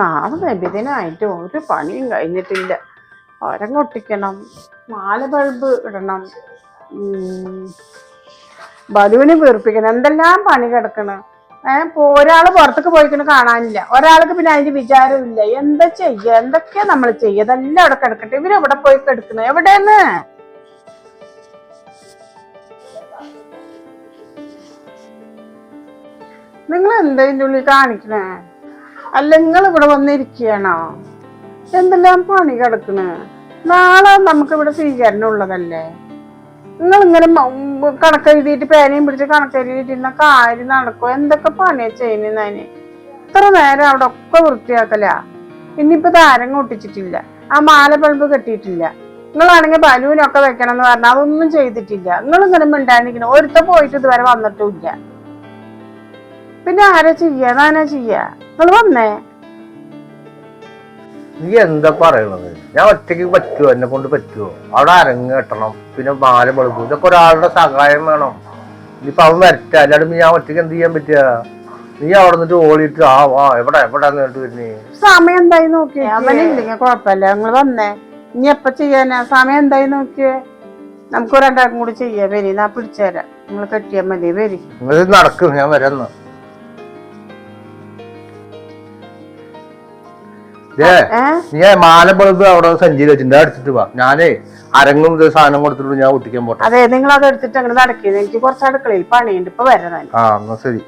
നാളെ നബിദിനായിട്ട് ഒരു പണിയും കഴിഞ്ഞിട്ടില്ല. ഒരങ്ങൊട്ടിക്കണം മാല ബൾബ് ഇടണം ബലൂന് വീർപ്പിക്കണം എന്തെല്ലാം പണി കിടക്കണം? ഏഹ് ഒരാൾ പുറത്തേക്ക് പോയിക്കണ് കാണാനില്ല. ഒരാൾക്ക് പിന്നെ അതിന്റെ വിചാരമില്ല എന്താ ചെയ്യ? എന്തൊക്കെയാ നമ്മൾ ചെയ്യുക? ഇതെല്ലാം അവിടെ കിടക്കട്ടെ. ഇവരെവിടെ പോയി കിടക്കണ എവിടെന്ന്? നിങ്ങൾ എന്താ ഉള്ളിൽ കാണിക്കണേ? അല്ല നിങ്ങൾ ഇവിടെ വന്നിരിക്കുകയാണോ? എന്തെല്ലാം പണി കിടക്കണ്? നാളെ നമുക്ക് ഇവിടെ സ്വീകരണം ഉള്ളതല്ലേ നിങ്ങൾ ഇങ്ങനെ കണക്ക് എഴുതിയിട്ട് പേനയും പിടിച്ച് കണക്ക് എഴുതിയിട്ടിരുന്ന കാര്യം നടക്കും എന്തൊക്കെ പണിയാ ചെയ്യുന്നതിന് ഇത്ര നേരം അവിടെ ഒക്കെ വൃത്തിയാക്കല. ഇനിയിപ്പോ താരം ഒട്ടിച്ചിട്ടില്ല ആ മാല ബൾബ് കെട്ടിയിട്ടില്ല. നിങ്ങളാണെങ്കിൽ ബലൂനൊക്കെ വെക്കണം എന്ന് പറഞ്ഞാൽ അതൊന്നും ചെയ്തിട്ടില്ല. നിങ്ങൾ ഇങ്ങനെ മിണ്ടാനിരിക്കണം ഒരുത്ത പോയിട്ട് ഇതുവരെ വന്നിട്ടുമില്ല പിന്നെ ആരാ ചെയ്യാ? ഞാനാ ചെയ്യാ? നിങ്ങൾ വന്നേ? നീ എന്താ പറയണത്? ഞാൻ ഒറ്റയ്ക്ക് പറ്റുമോ എന്നെ കൊണ്ട് പറ്റുമോ അവിടെ അരങ്ങ് കെട്ടണം പിന്നെ മാല വെളുക്കും ഇതൊക്കെ ഒരാളുടെ സഹായം വേണം. ഇനിയിപ്പോ അവൻ വരട്ടെ. അല്ലാണ്ട് ഞാൻ ഒറ്റയ്ക്ക് എന്ത് ചെയ്യാൻ പറ്റുക? നീ അവിടെ നിന്നിട്ട് ഓടിയിട്ട് ആ വാ എവിടെ എവിടെ എന്നിട്ട് വരുന്നേ? സമയം എന്തായി നോക്കിയേ? അവനില്ലെങ്കിൽ കുഴപ്പമില്ല നിങ്ങൾ വന്നേ. ഇനി എപ്പ ചെയ്യാനാ? സമയം എന്തായി നോക്കിയേ? നമുക്ക് രണ്ടാൾക്കും കൂടി ചെയ്യാം. വരി. ഞാൻ പിടിച്ചുതരാം. നിങ്ങൾ കെട്ടിയാൽ മതി. വരി. നിങ്ങൾ നടക്കും. ഞാൻ വരാന്ന് നീ മാല ബൾബ് അവിടെ സഞ്ചിയിൽ വെച്ചിട്ടുണ്ട് അത് എടുത്തിട്ട് വാ. ഞാനേ അരങ്ങും ഇത് സാധനം കൊടുത്തിട്ട് ഞാൻ ഒട്ടിക്കാൻ പോട്ടെ. അതെ നിങ്ങൾ അത് എടുത്തിട്ട് അങ്ങനെ നടക്കിയത് എനിക്ക് കുറച്ച് അടുക്കളയിൽ പണിയുണ്ട്. ഇപ്പൊ വരാൻ ആ എന്നാ ശരി.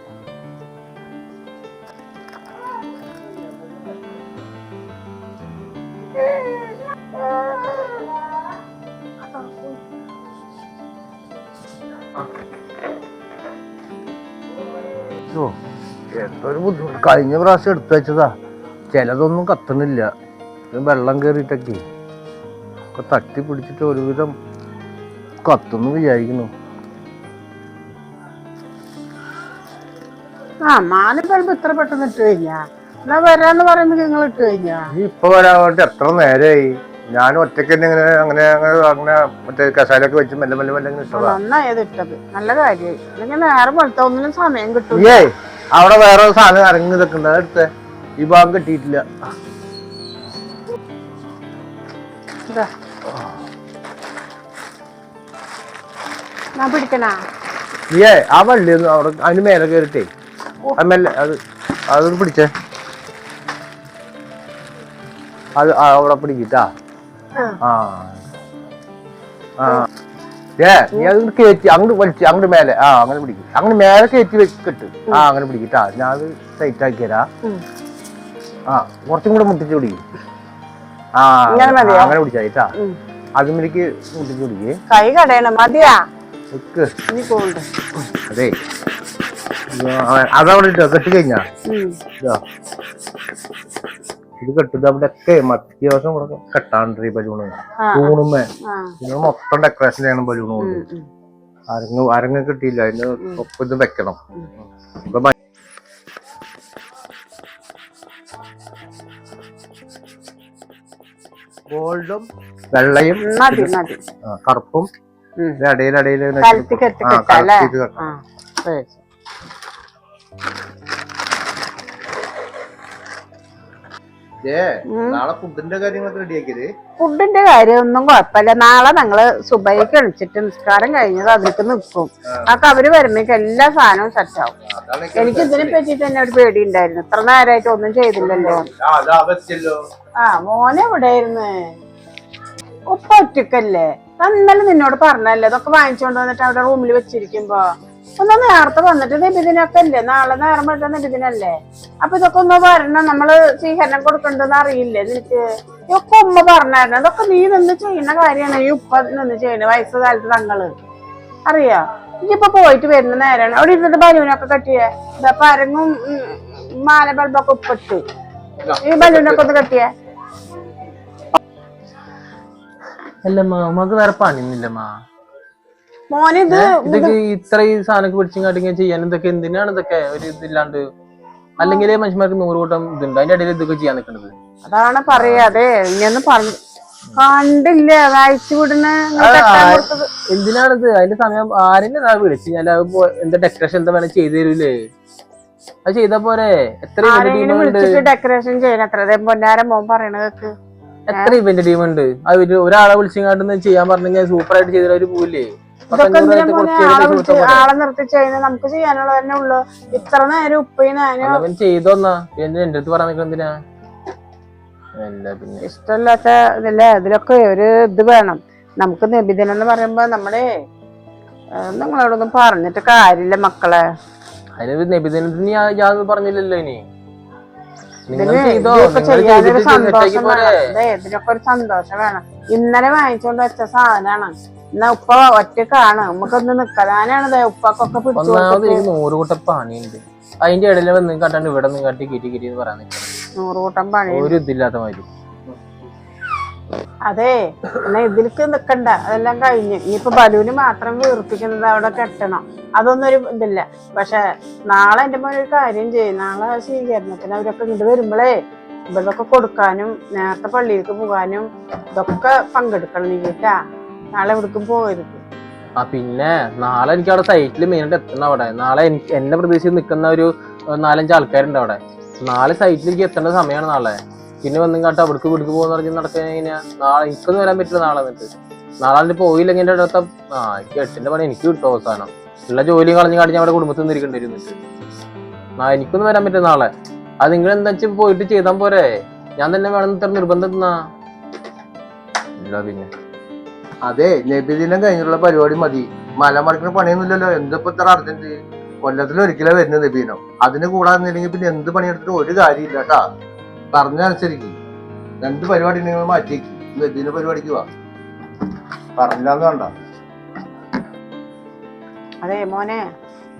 എന്തൊരു ബുദ്ധിമുട്ട്. കഴിഞ്ഞ പ്രാവശ്യം എടുത്തു വെച്ചതാ. ചിലതൊന്നും കത്തണില്ല. വെള്ളം കയറിയിട്ടൊക്കെ ഒക്കെ തട്ടി പിടിച്ചിട്ട് ഒരുവിധം കത്തുന്നു വിചാരിക്കുന്നു. ആ മാല ബൾബ് ഇത്ര പെട്ടെന്ന് ഇട്ട് കഴിഞ്ഞാ? എന്നാ വരാന്ന് പറയുന്നത് നിങ്ങൾ ഇട്ട് കഴിഞ്ഞാ? നീ ഇപ്പൊ വരാൻ വേണ്ടി എത്ര നേരമായി ഞാൻ ഒറ്റയ്ക്ക് തന്നെ ഇങ്ങനെ അങ്ങനെ അങ്ങനെ അങ്ങനെ മറ്റേ കസാലൊക്കെ വെച്ച് മെല്ലെ മെല്ലെ മെല്ലെ ഇങ്ങനെ ഇട്ടതാ. നന്നായത് ഇട്ടത്. നല്ല കാര്യമായി. അല്ലെങ്കിൽ നേരെ പോലത്തെ ഒന്നിനും സമയം കിട്ടും അവിടെ വേറെ സാധനം ഇറങ്ങി നിൽക്കുന്നത് അടുത്ത് ഈ ഭാഗം കിട്ടിയിട്ടില്ല. ഏ ആ വള്ളി ഒന്ന് അവിടെ അതിന് മേലെ കയറിട്ടേ അത് മെല്ലെ അത് അതൊന്ന് പിടിച്ചേ. അത് ആ, അവിടെ പിടിക്കിട്ടാ? ആ. ആ. ഏ നീ അത് കയറ്റി അങ്ങോട്ട് വലിച്ച് അങ്ങോട്ട് മേലെ. ആ അങ്ങനെ പിടിക്കും. അങ്ങനെ മേലെ കയറ്റി വെക്കിട്ട് ആ അങ്ങനെ പിടിക്കിട്ടാ. ഞാൻ അത് ടൈറ്റ് ആക്കി തരാം. ഉം. ആ കുറച്ചും കൂടെ മുട്ടിച്ച് പിടിക്കും. ആ ഇങ്ങനെ മതിയോ? അങ്ങനെ പിടിച്ചായിട്ടാ. ഉം. അതുമിലേക്ക് മുട്ടിച്ച് പിടിക്കേ. കൈ കടയണം മതിയാ? വെക്ക് ഇനി പോണ്ട് അതെ. ഇത് ആ- അതവിടെ ഇട്ടോ കെട്ടി കഴിഞ്ഞാ? ഉം. ഇതാ. ഇത് കെട്ടുന്നത് അവിടെ ഒക്കെ അത്യാവശ്യം കൂടെ കെട്ടാണ്ട് ഈ ബലൂണ്? ആ, തൂണുമ്മേ. ആ. പിന്നെ മൊത്തം ഡെക്കറേഷൻ ചെയ്യണം ബലൂണ് കൊണ്ട്. ഉം, ഉം. അരങ്ങ് അരങ്ങ് കിട്ടിയില്ല അതിന്റെ ഒപ്പം ഇത് വെക്കണം. ഇപ്പൊ ഗോൾഡും വെള്ളയും മതി മതി. കറുപ്പും ഇടയിൽ കലത്തി കെട്ടി കെട്ടല്ലേ ഫുഡിന്റെ കാര്യം ഒന്നും കുഴപ്പമില്ല. നാളെ ഞങ്ങൾ സുബൈക്ക് എണിച്ചിട്ട് നിസ്കാരം കഴിഞ്ഞത് അതിലേക്ക് നിൽക്കും. അപ്പൊ അവർ വരുമ്പോഴേക്ക് എല്ലാ സാധനവും സെറ്റ് ആവും. എനിക്ക് ഇതിനെ പറ്റിട്ട് തന്നെ ഒരു പേടി ഉണ്ടായിരുന്നു ഇത്ര നേരമായിട്ട് ഒന്നും ചെയ്തില്ലല്ലോ. ആ, മോനെ എവിടെയായിരുന്നു? ഉപ്പ ഒറ്റക്കല്ലേ? ഇന്നലെ നിന്നോട് പറഞ്ഞല്ലേ ഇതൊക്കെ വാങ്ങിച്ചോണ്ട് വന്നിട്ട് അവിടെ റൂമിൽ വെച്ചിരിക്കുമ്പോ. ഒന്ന് നേരത്തെ വന്നിട്ട് നിബിദിനൊക്കെ അല്ലേ നാളെ നേരം പറ്റ നിബിദിനല്ലേ? അപ്പൊ ഇതൊക്കെ ഒന്ന് വരണം. നമ്മൾ സ്വീകരണം കൊടുക്കണ്ടെന്ന് അറിയില്ലേ നിനക്ക്? ഇതൊക്കെ ഉമ്മ പറഞ്ഞായിരുന്നു. അതൊക്കെ നീ നിന്ന് ചെയ്യുന്ന കാര്യമാണ്. ഈ ഉപ്പ നിന്ന് ചെയ്യുന്നത് വയസ്സുകാലത്ത് തങ്ങൾ. അറിയാ? ഇനിയിപ്പൊ പോയിട്ട് വരുന്ന നേരാണ്. അവിടെ ഇരുന്നിട്ട് ബലൂനൊക്കെ കെട്ടിയേ? ഇതാ പരങ്ങും മാല ബൾബൊക്കെ ഉപ്പിട്ട്. ഈ ബലൂനൊക്കെ ഒന്ന് കെട്ടിയേ? അല്ലമ്മ നമുക്ക് വേറെ പണിയൊന്നുമില്ലമ്മ. മോനിത് ഇതൊക്കെ ഇത്ര ഈ സാധനമൊക്കെ പിടിച്ചിങ്ങാട്ട് ചെയ്യാൻ ഇതൊക്കെ എന്തിനാണ് ഇതൊക്കെ ഒരു ഇതില്ലാണ്ട്? അല്ലെങ്കിൽ മനുഷ്യന്മാർക്ക് നൂറ് കൂട്ടം ഇതുണ്ട്. അതിന്റെ ഇടയിൽ ഇതൊക്കെ ചെയ്യാൻ നിൽക്കുന്നത് അതാണ് പറയാതെ ഇങ്ങനെ പറഞ്ഞു കണ്ടില്ല. വായിച്ചു വിടുന്ന. എന്തിനാണിത്? അതിന്റെ സമയം ആരെന്നെ വിളിച്ചു? ഞാൻ എന്താ ഡെക്കറേഷൻ എന്താ വേണം ചെയ്തു തരൂലേ? അത് ചെയ്താ പോരെ? എത്ര വിളിച്ചിട്ട് ഡെക്കറേഷൻ ചെയ്യണം. പൊന്നാരം മോൻ പറയണത് എത്ര ഇവന്റ് ടീം ഉണ്ട്? അവർ ഒരാളെ വിളിച്ചിങ്ങാണ്ട് ചെയ്യാൻ പറഞ്ഞെങ്കിൽ സൂപ്പർ ആയിട്ട് ചെയ്താൽ അവർ പോവില്ലേ? ഇതൊക്കെ എന്തിനാ മോനെ ആളെ പേര് വിളിച്ച് ആളെ നിർത്തി കഴിഞ്ഞാൽ നമുക്ക് ചെയ്യാനുള്ളത് തന്നെ ഉള്ളു. ഇത്ര നേരം ഉപ്പയും ഞാനും അവൻ ചെയ്തോന്നാ പിന്നെ എന്റെ അടുത്ത് പറയാൻ എന്തിനാ? അല്ല പിന്നെ. ഇഷ്ടമില്ലാത്ത ഇതില്ലേ? ഇതിലൊക്കെ ഒരു ഇത് വേണം. നമുക്ക് നിബിധനം എന്ന് പറയുമ്പോ നമ്മുടെ നിങ്ങളോടൊന്നും പറഞ്ഞിട്ട് കാര്യമില്ല മക്കളെ. അതിന് നബിദിനത്തിന് ഞാൻ യാതൊന്നും പറഞ്ഞില്ലല്ലോ ഇനി. നിങ്ങൾ ഇതിന് ചെയ്തോ? ഇതിപ്പോ നിങ്ങൾ ചെയ്യാനൊരു ചെയ്തിട്ട് സെറ്റാക്കി പോരെ? വേണം. ദേ, ഇതിനൊക്കെ ഒരു സന്തോഷം വേണം. ഇന്നലെ വാങ്ങിച്ചോണ്ട് വെച്ച സാധനമാണ് എന്നാ ഉപ്പ ഒറ്റക്കാണ് നമുക്കൊന്ന് നിക്കലാനാണ് ദേ ഉപ്പക്കൊക്കെ പിടിച്ചു ഒന്നാമത് എനിക്ക് നൂറ് കൂട്ടം പണിയുണ്ട്. അതിന്റെ ഇടയിൽ വന്ന് കണ്ടാണ്ട് ഇവിടെ നിന്ന് കാട്ടി കിരി കിരി എന്ന് പറയാൻ നിൽക്കണം നൂറ് കൂട്ടം പണി ഒരു ഇതില്ലാത്ത മാതിരി. അതെ എന്നാ ഇതിലേക്ക് നിക്കണ്ട. അതെല്ലാം കഴിഞ്ഞു. ഇനിയിപ്പൊ ബലൂന് മാത്രം വീർപ്പിക്കുന്നത് അവിടെ കെട്ടണം. അതൊന്നും ഒരു ഇതില്ല. പക്ഷെ നാളെ എന്റെ മോൻ ഒരു കാര്യം ചെയ്യും. നാളെ സ്വീകരണത്തിന് അവരൊക്കെ ഇങ്ങോട്ട് വരുമ്പോഴേ ഒക്കെ കൊടുക്കാനും നേരത്തെ പള്ളിയിലേക്ക് പോകാനും ഇതൊക്കെ പങ്കെടുക്കണം നീ കേട്ടാ. നാളെ എവിടേക്കും പോകരുത് ആ പിന്നെ നാളെ എനിക്ക് അവിടെ സൈറ്റിൽ മെയിനായിട്ട് എത്തണം അവിടെ. നാളെ എനിക്ക് എന്നെ പ്രതീക്ഷിച്ച് നിൽക്കുന്ന ഒരു നാലഞ്ച് ആൾക്കാരുണ്ട് അവിടെ. നാളെ സൈറ്റിൽ എനിക്ക് എത്തേണ്ട സമയമാണ് നാളെ. പിന്നെ വന്നും കാട്ട് അവിടേക്ക് ഇവിടേക്ക് പോകുന്ന പറഞ്ഞ് നടക്കാൻ കഴിഞ്ഞാൽ നാളെ എനിക്കൊന്നും വരാൻ പറ്റില്ല നാളെ എന്നിട്ട് നാളെ അതിന് പോയില്ലെങ്കിൽ എന്റെ അടുത്ത ആ എനിക്ക് എട്ടിന്റെ പണി എനിക്ക് കിട്ടും അവസാനം. ഉള്ള ജോലി കളഞ്ഞ് കാട്ടി ഞാൻ അവിടെ കുടുംബത്തിൽ നിന്ന് ഇരിക്കേണ്ടി വരും ആ എനിക്കൊന്നും വരാൻ പറ്റില്ല നാളെ. അത് നിങ്ങൾ എന്താ വെച്ചാൽ പോയിട്ട് ചെയ്താൽ പോരെ? ഞാൻ തന്നെ വേണം ഇത്ര നിർബന്ധം എന്നാ ഇല്ല പിന്നെ. അതെ നബിദിനം കഴിഞ്ഞുള്ള പരിപാടി മതി. മലമറക്കണ പണിയൊന്നുമില്ലല്ലോ. എന്തിപ്പോ ഇത്ര അർജന്റ് കൊല്ലത്തിൽ ഒരിക്കലേ വരുന്ന നബീനം അതിന് കൂടാന്നില്ലെങ്കിൽ പിന്നെ എന്ത് പണിയെടുത്തിട്ട് ഒരു കാര്യമില്ല കേട്ടാ. പറഞ്ഞനുസരിക്ക് രണ്ട് പരിപാടി നിങ്ങൾ മാറ്റിയേക്ക് നബീന പരിപാടിക്ക് വാ. പറഞ്ഞില്ലാന്ന് വേണ്ട. അതെ മോനെ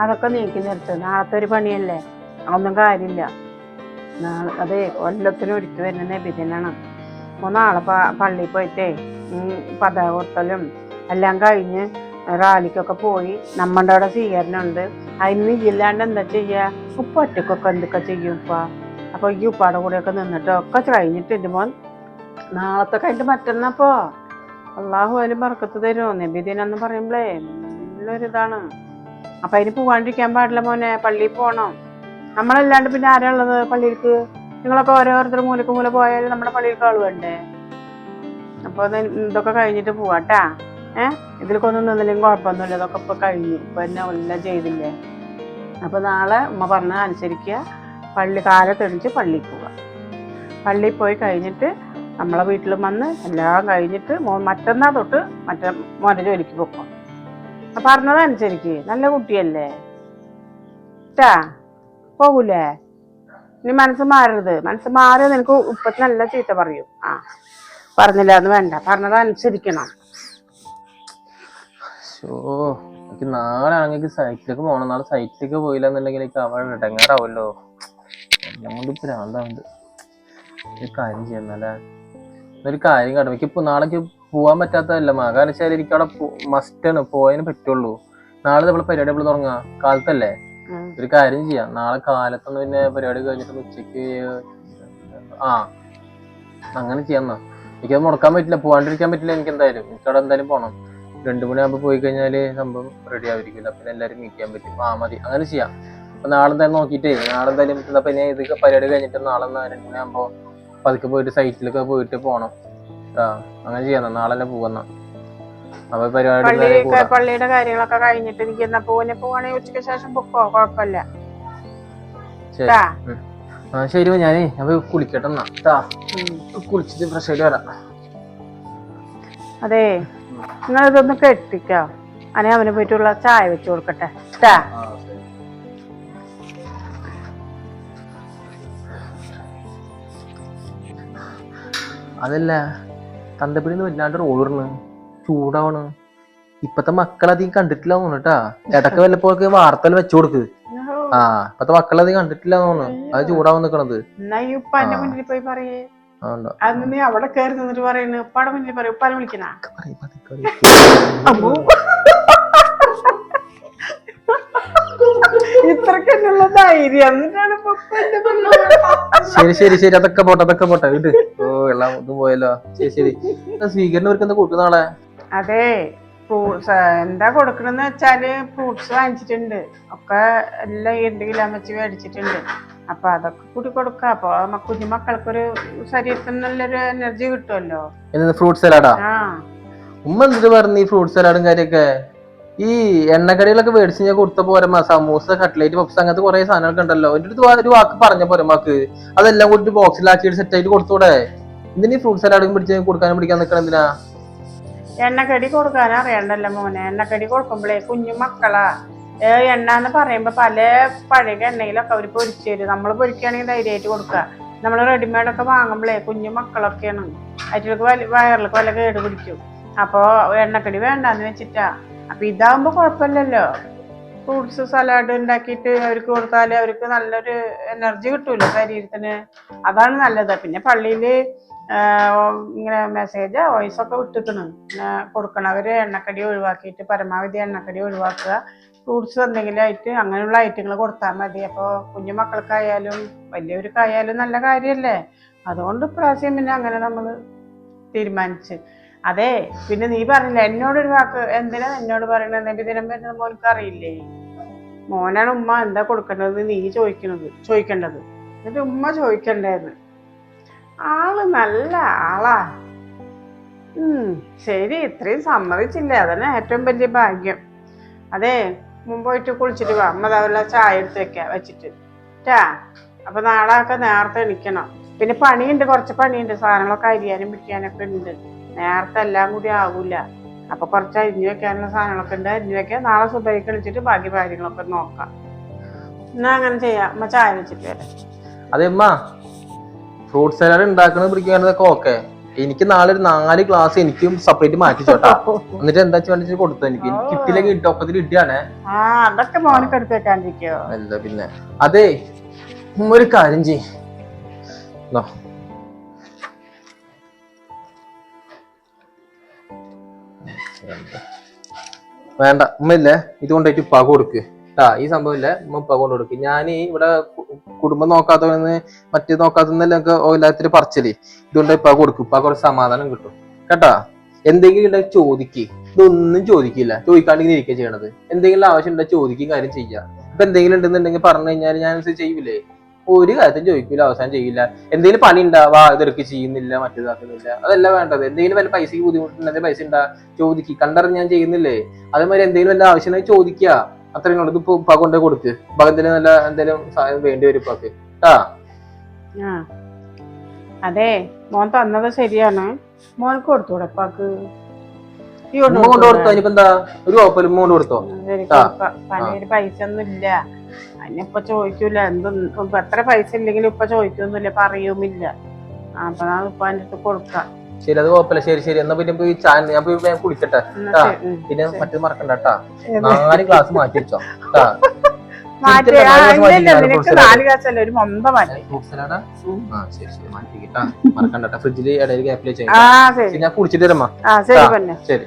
അതൊക്കെ നീക്കി നിർത്ത്. നാളത്തെ ഒരു പണിയല്ലേ? അതൊന്നും കാര്യമില്ല. അതെ കൊല്ലത്തിന് ഒരിക്കൽ വരുന്ന നബിദിനാണ്. അപ്പൊ നാളെ പള്ളിയിൽ പോയിട്ടേ പതാക കൊത്തലും എല്ലാം കഴിഞ്ഞ് റാലിക്കൊക്കെ പോയി നമ്മുടെ അവിടെ സ്വീകരണമുണ്ട്. അതിന് ഇല്ലാണ്ട് എന്താ ചെയ്യുക ഉപ്പ ഒറ്റക്കൊക്കെ എന്തൊക്കെ ചെയ്യും ഉപ്പ? അപ്പോൾ ഈ ഉപ്പാടെ കൂടെയൊക്കെ നിന്നിട്ട് ഒക്കെ കഴിഞ്ഞിട്ട് എന്റെ മോൻ നാളത്തെ കഴിഞ്ഞിട്ട് മറ്റന്നപ്പോ അള്ളാഹു അതിലും പറക്കത്ത് തരുമോ? നബിദിനം എന്ന് നല്ലൊരിതാണ് അപ്പം അതിന് പോവാണ്ടിരിക്കാൻ പാടില്ല മോനെ പള്ളിയിൽ പോകണം നമ്മളല്ലാണ്ട് പിന്നെ ആരാ ഉള്ളത് പള്ളിയിലേക്ക് നിങ്ങളൊക്കെ ഓരോരുത്തർ മൂലക്ക് മൂല പോയാൽ നമ്മുടെ പള്ളിയിലേക്ക് ആൾ വേണ്ടേ അപ്പൊ ഇത് ഇതൊക്കെ കഴിഞ്ഞിട്ട് പോവാട്ടാ. ഏഹ് ഇതിലൊക്കെ ഒന്നും നിന്നില്ലെങ്കിൽ കുഴപ്പമൊന്നുമില്ല ഇതൊക്കെ ഇപ്പൊ കഴിഞ്ഞു. ഇപ്പൊ എന്നെ എല്ലാം ചെയ്തില്ലേ? അപ്പൊ നാളെ ഉമ്മ പറഞ്ഞ അനുസരിക്കുക. പള്ളി കാലത്തെണിച്ച് പള്ളിയിൽ പോവുക പള്ളിയിൽ പോയി കഴിഞ്ഞിട്ട് നമ്മളെ വീട്ടിലും വന്ന് എല്ലാം കഴിഞ്ഞിട്ട് മോ മറ്റന്നാ തൊട്ട് മറ്റേ മോന്റെ ജോലിക്ക് പൊക്കോ. പറഞ്ഞതനുസരിക്ക്. നല്ല കുട്ടിയല്ലേ? ട്ടാ. പോകൂലേ? ഇനി മനസ്സ് മാറരുത്. മനസ്സ് മാറിയത് നിനക്ക് ഉപ്പത്തിന് നല്ല ചീത്ത പറയും. ആ പറഞ്ഞില്ല എന്ന് വേണ്ട. പറഞ്ഞതനുസരിക്കണം ഓ എനിക്ക് നാളെ ആണെങ്കിൽ സൈറ്റിലേക്ക് പോകണം നാളെ സൈറ്റിലേക്ക് പോയില്ല എന്നുണ്ടെങ്കിൽ എനിക്ക് അവിടെ ഇടങ്ങാറാവല്ലോ. എല്ലാം കൊണ്ട് ഒരു കാര്യം ഒരു കാര്യം കേട്ടോ എനിക്ക് നാളേക്ക് പോവാൻ പറ്റാത്തതല്ല. കാരണം വെച്ചാൽ എനിക്ക് അവിടെ മസ്റ്റാണ് പോയതിന് പറ്റുള്ളൂ. നാളെ നമ്മൾ പരിപാടി നമ്മൾ തുടങ്ങാം കാലത്തല്ലേ. ഒരു കാര്യം ചെയ്യാം. നാളെ കാലത്തൊന്ന് പിന്നെ പരിപാടി കഴിഞ്ഞിട്ട് ഉച്ചയ്ക്ക് ആ അങ്ങനെ ചെയ്യാന്നാ എനിക്കത് മുടക്കാൻ പറ്റില്ല. പോവാണ്ടിരിക്കാൻ പറ്റില്ല എനിക്ക് എന്തായാലും എനിക്ക് അവിടെ എന്തായാലും പോണം. രണ്ടു മണിയാകുമ്പോൾ പോയി കഴിഞ്ഞാൽ സംഭവം റെഡി ആയിരിക്കില്ല. പിന്നെ എല്ലാരും മീറ്റ് ചെയ്യാൻ പറ്റും. ആ മതി. അങ്ങനെ ചെയ്യാം. അപ്പൊ നാളെ എന്തായാലും നോക്കിയിട്ടേ നാളെ എന്തായാലും എന്നാ പിന്നെ ഇത് പരിപാടി കഴിഞ്ഞിട്ട് നാളെ രണ്ടു മണിയാകുമ്പോൾ പതുക്കെ പോയിട്ട് സൈറ്റിലൊക്കെ പോയിട്ട് പോണം. ആ അങ്ങനെ ചെയ്യാം നാളെ തന്നെ അപ്പൊ പരിപാടി. പള്ളിയുടെ കാര്യങ്ങളൊക്കെ കഴിഞ്ഞിട്ട് എനിക്ക് എന്നാ പോവാനെ പോവാണെങ്കിൽ ഉച്ചയ്ക്ക് ശേഷം പൊക്കോ? കുഴപ്പമില്ല ശരി. ട്ടാ. ആ ശരി ഞാനേ അപ്പൊ കുളിക്കട്ടെ എന്നാ. കുളിച്ചിട്ട് ഫ്രഷ് ആയിട്ട് വരാം. അതെ. നിങ്ങൾ ഇതൊന്ന് കെട്ടിക്കോ. അനെ അവന് പോയിട്ടുള്ള ചായ വെച്ച് കൊടുക്കട്ടെ. ട്ടാ. അതല്ല തന്തപ്പിടിന്ന് വല്ലാണ്ട് ഓടുന്നു ചൂടാവണ്. ഇപ്പത്തെ മക്കളധികം കണ്ടിട്ടില്ല തോന്നുട്ടാ ഇടയ്ക്ക് വല്ലപ്പോഴൊക്കെ വാർത്തകൾ വെച്ചു കൊടുക്ക്. ആ ഇപ്പത്തെ മക്കളധികം കണ്ടിട്ടില്ല തോന്നുന്നു. അത് ചൂടാവാൻ നിക്കണത്. അവിടെ കയറി നിന്നിട്ട് പറയുന്നു ഉപ്പാടെ മുന്നിൽ പറയും. ഉപ്പാനെ വിളിക്കണ? ധൈര്യം. ശരി ശരി ശരി. അതൊക്കെ പോട്ടെ അതൊക്കെ പോട്ടെ. വീട് ഓ എല്ലാം ഇതും പോയല്ലോ. ശരി ശരി. സ്വീകരണം ഇവർക്ക് എന്താ കൊടുക്കുന്ന നാളെ? അതെ ഫ്രൂട്ട്സ് എന്താ കൊടുക്കണമെന്ന് വെച്ചാൽ ഫ്രൂട്ട്സ് വാങ്ങിച്ചിട്ടുണ്ട്. ഒക്കെ എല്ലാം രണ്ട് കിലോ വെച്ച് മേടിച്ചിട്ടുണ്ട്. അപ്പൊ അതൊക്കെ കൂടി കൊടുക്കാം. അപ്പൊ കുഞ്ഞുമക്കൾക്കൊരു കുഞ്ഞു മക്കൾക്കൊരു ശരീരത്തിന് നല്ലൊരു എനർജി കിട്ടുമല്ലോ ഫ്രൂട്ട് സലാഡാ? ആ. ഉമ്മ എന്തിട്ട് പറഞ്ഞു ഈ ഫ്രൂട്ട് സലാഡും കാര്യമൊക്കെ ഈ എണ്ണക്കടികളൊക്കെ മേടിച്ച് ഞാൻ കൊടുത്ത പോരമ്മ സമൂസ കട്ട്ലേറ്റ് പപ്സ് അങ്ങനത്തെ കുറെ സാധനങ്ങളൊക്കെ ഉണ്ടല്ലോ. എന്റെ അടുത്ത് ഒരു വാക്ക് പറഞ്ഞ പോരമ്മക്ക് അതെല്ലാം കൂടി ബോക്സിലാക്കിയിട്ട് സെറ്റ് ആയിട്ട് കൊടുത്തൂടെ? എന്തിനീ ഫ്രൂട്ട് സലാഡും പിടിച്ച് കൊടുക്കാനും പിടിക്കാൻ നിൽക്കണം എന്തിനാ? എണ്ണക്കടി കൊടുക്കാൻ അറിയണ്ടല്ലോ മോനെ. എണ്ണക്കടി കൊടുക്കുമ്പോഴേ കുഞ്ഞു മക്കളാ. എണ്ണ എന്ന് പറയുമ്പോ പല പഴയ എണ്ണയിലൊക്കെ അവർ പൊരിച്ചു തരും. നമ്മൾ പൊരിക്കുകയാണെങ്കിൽ ധൈര്യമായിട്ട് കൊടുക്കുക നമ്മൾ റെഡിമെയ്ഡ് ഒക്കെ വാങ്ങുമ്പോഴേ കുഞ്ഞു മക്കളൊക്കെയാണ്. അതിലേക്ക് വല വയറിലേക്ക് വല്ല കേട് പിടിക്കും. അപ്പോൾ എണ്ണക്കടി വേണ്ടെന്ന് വെച്ചിട്ടാ. അപ്പൊ ഇതാവുമ്പോ കുഴപ്പമില്ലല്ലോ ഫ്രൂട്ട്സ് സലാഡ് ഉണ്ടാക്കിയിട്ട് അവർക്ക് കൊടുത്താൽ അവർക്ക് നല്ലൊരു എനർജി കിട്ടൂല്ലോ ശരീരത്തിന്. അതാണ് നല്ലത്. പിന്നെ പള്ളിയിൽ ഇങ്ങനെ മെസ്സേജ് വോയിസ് ഒക്കെ വിട്ടിക്കണ്. പിന്നെ അവർ എണ്ണക്കടി ഒഴിവാക്കിയിട്ട് പരമാവധി എണ്ണക്കടി ഒഴിവാക്കുക. ഫ്രൂട്ട്സ് എന്തെങ്കിലും ആയിട്ട് അങ്ങനെയുള്ള ഐറ്റങ്ങൾ കൊടുത്താൽ മതി. അപ്പോൾ കുഞ്ഞു മക്കൾക്കായാലും വലിയവർക്കായാലും നല്ല കാര്യമല്ലേ അതുകൊണ്ട് ഇപ്രാവശ്യം പിന്നെ അങ്ങനെ നമ്മൾ തീരുമാനിച്ച്. അതെ പിന്നെ നീ പറഞ്ഞില്ല എന്നോടൊരു വാക്ക് എന്തിനാ എന്നോട് പറയണത് നബിദിനം വരുന്നത് മോനക്ക് അറിയില്ലേ? മോനാണ് ഉമ്മ എന്താ കൊടുക്കേണ്ടത് നീ ചോദിക്കണത് ചോദിക്കേണ്ടത്. എന്നിട്ട് ഉമ്മ ചോദിക്കണ്ടേന്ന്. ആൾ നല്ല ആളാ. ശരി ഇത്രയും സമ്മതിച്ചില്ല? അതന്നെ ഏറ്റവും വലിയ ഭാഗ്യം. അതെ മുമ്പ് പോയിട്ട് കുളിച്ചിട്ട് വാ. അമ്മ അതാവില്ല ചായ എടുത്ത് വെക്കാം വെച്ചിട്ട്. ട്ടാ അപ്പൊ നാളെ ഒക്കെ നേരത്തെ എണിക്കണം. പിന്നെ പണിയുണ്ട് കുറച്ച് പണിയുണ്ട്. സാധനങ്ങളൊക്കെ അരിയാനും പിടിക്കാനൊക്കെ ഉണ്ട്. നേരത്തെ എല്ലാം കൂടി ആവൂല. അപ്പൊ കുറച്ച് അരിഞ്ഞു വെക്കാനുള്ള സാധനങ്ങളൊക്കെ ഉണ്ട്. അരിഞ്ഞു വെക്കാൻ നാളെ സുബൈക്ക് കളിച്ചിട്ട് ബാക്കി കാര്യങ്ങളൊക്കെ നോക്കാം. എന്നാ അങ്ങനെ ചെയ്യാം. അമ്മ ചായ വെച്ചിട്ട് വരാം. അതെ ഫ്രൂട്ട് സലാഡ് ഉണ്ടാക്കണത് പിടിക്കാനൊക്കെ ഓക്കെ എനിക്ക് നാളെ ഒരു നാല് ഗ്ലാസ് എനിക്കും സെപ്പറേറ്റ് മാറ്റി ചോട്ടാ എന്നിട്ട് എന്താ വെച്ചാൽ കൊടുത്തു എനിക്ക്. എനിക്ക് കിട്ടിയില്ലെങ്കിൽ ഇട്ട് ഒക്കത്തിൽ ഇട്ടാണേ ആ അതൊക്കെ മോനക്ക് എടുത്ത് വെക്കാണ്ടിരിക്കോ. എന്താ പിന്നെ? അതെ ഉമ്മ ഒരു കാര്യം ചെയ്. വേണ്ട. ഉമ്മയില്ലേ ഇത് കൊണ്ടുപോയിട്ട് ഉപ്പാ കൊടുക്ക്. ആ ഈ സംഭവം ഇല്ലേ ഉമ്മ ഉപ്പാ കൊണ്ട് കൊടുക്കും. ഞാൻ ഈ ഇവിടെ കുടുംബം നോക്കാത്തവന്ന് മറ്റേ നോക്കാത്തന്നെല്ലാം എല്ലാത്തിനും പറിച്ചൽ. ഇതുകൊണ്ട് ഇപ്പ കൊടുക്കും. ഇപ്പ കുറച്ച് സമാധാനം കിട്ടും. കേട്ടാ? എന്തെങ്കിലും ഉണ്ടെങ്കിൽ ചോദിക്ക്. ഇതൊന്നും ചോദിക്കില്ല. ചോദിക്കാണ്ടിങ്ങനെ ഇരിക്കുക ചെയ്യണത്. എന്തെങ്കിലും ആവശ്യം ഉണ്ടെങ്കിൽ ചോദിക്കും കാര്യം ചെയ്യാം. ഇപ്പൊ എന്തെങ്കിലും ഉണ്ടെന്നുണ്ടെങ്കിൽ പറഞ്ഞു കഴിഞ്ഞാൽ ഞാൻ ചെയ്യൂലേ? ഒരു കാര്യത്തിനും ചോദിക്കില്ല അവസാനം ചെയ്യില്ല എന്തെങ്കിലും പണി ഉണ്ടാവാ ഇതൊക്കെ ചെയ്യുന്നില്ല മറ്റേതാക്കുന്നില്ല അതല്ല വേണ്ടത്. എന്തെങ്കിലും വല്ല പൈസക്ക് ബുദ്ധിമുട്ടുണ്ടെങ്കിൽ പൈസ ഉണ്ടാ ചോദിക്കുക കണ്ടറിഞ്ഞ് ഞാൻ ചെയ്യുന്നില്ലേ? അതേമാതിരി എന്തെങ്കിലും വല്ല ആവശ്യം ഉണ്ടെങ്കിൽ ചോദിക്കുക അത്രയും ഉള്ളൂ ഇപ്പൊ കൊണ്ടേ കൊടുത്ത് ഉപ്പാക്ക് നല്ല എന്തെങ്കിലും സഹായം വേണ്ടി വരും ഉപ്പാക്ക് ആ. അതെ മോൻ തന്നത് ശരിയാണ്. മോൻക്ക് കൊടുത്തൂടെ അപ്പാക്ക് ഈ കൊണ്ട് കൊടുത്തോ? കൊടുത്തൂടെ? ഇനിയിപ്പോ എന്താ ഒരു കുഴപ്പമില്ല കൊണ്ട് കൊടുത്തോ. പൈസ ഒന്നും ഇല്ല. അതിനിപ്പൊ ചോദിക്കൂല ഇപ്പൊ എത്ര പൈസ ഇല്ലെങ്കിലും ഇപ്പൊ ചോദിക്കൊന്നുമില്ല പറയുമില്ല. അപ്പൊ ഞാൻ ഉപ്പാന്റെ അടുത്ത് കൊടുക്കാം. ശരി അത് കുഴപ്പമില്ല. ശരി ശരി. എന്നാ പിന്നെ പോയി ചാൻ ഞാൻ പോയി കുളിക്കട്ടെ. പിന്നെ മറ്റേ മറക്കണ്ട കേട്ടാ നാല് ക്ലാസ് മാറ്റി വെച്ചോ. കേട്ടാ ഫ്രിഡ്ജിൽ ഇടയിൽ ഗ്യാപ്പിൽ ചെയ്യാം ഞാൻ കുളിച്ചിട്ട് വരമ്മ. ശരി.